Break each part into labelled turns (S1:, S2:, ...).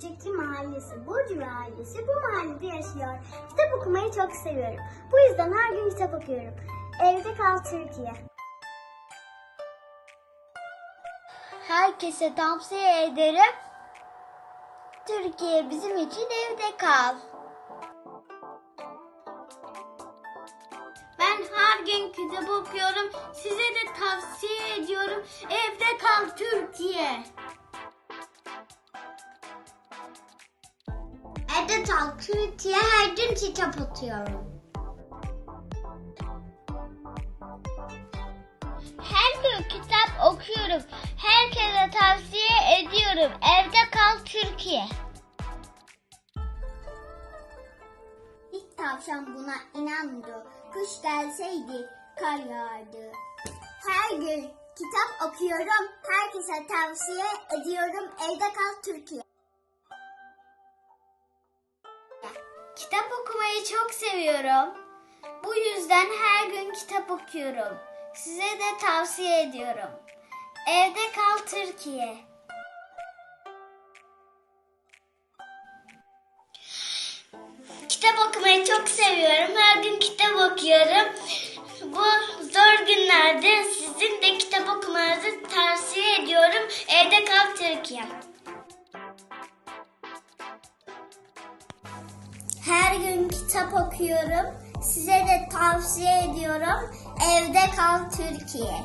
S1: Çiçekli Mahallesi. Burcu ailesi bu mahallede yaşıyor. Kitap okumayı çok seviyorum. Bu yüzden her gün kitap okuyorum. Evde kal Türkiye. Herkese tavsiye ederim. Türkiye bizim için evde kal. Ben her gün kitap okuyorum. Size de tavsiye ediyorum. Evde kal Türkiye. Kal Türkiye. Her gün kitap okuyorum. Her gün kitap okuyorum. Herkese tavsiye ediyorum. Evde kal Türkiye. İlk tavşan buna inanmıyor. Kış gelseydi kar yağardı. Her gün kitap okuyorum. Herkese tavsiye ediyorum. Evde kal Türkiye. Kitap okumayı çok seviyorum. Bu yüzden her gün kitap okuyorum. Size de tavsiye ediyorum. Evde kal Türkiye. Kitap okumayı çok seviyorum. Her gün kitap okuyorum. Bu zor günlerde sizin de kitap okumanızı tavsiye ediyorum. Evde kal Türkiye. Kitap okuyorum. Size de tavsiye ediyorum. Evde kal Türkiye.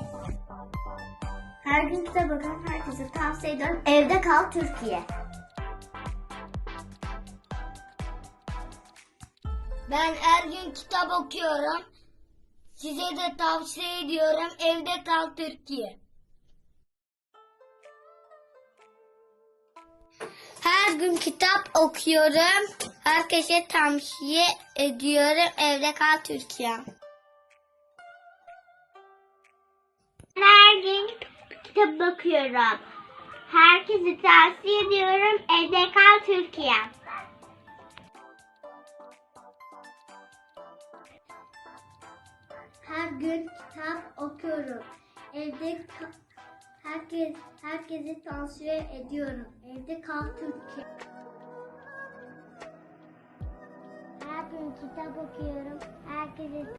S1: Her gün kitap okuyorum. Herkese tavsiye ediyorum. Evde kal Türkiye. Ben her gün kitap okuyorum. Size de tavsiye ediyorum. Evde kal Türkiye. Her gün kitap okuyorum. Herkese tavsiye ediyorum. Evde kal Türkiye. Her gün kitap okuyorum. Herkese tavsiye ediyorum. Evde kal Türkiye. Her gün kitap okuyorum. Evde herkes herkese tavsiye ediyorum. Evde kal Türkiye. Kitap okuyorum. Herkese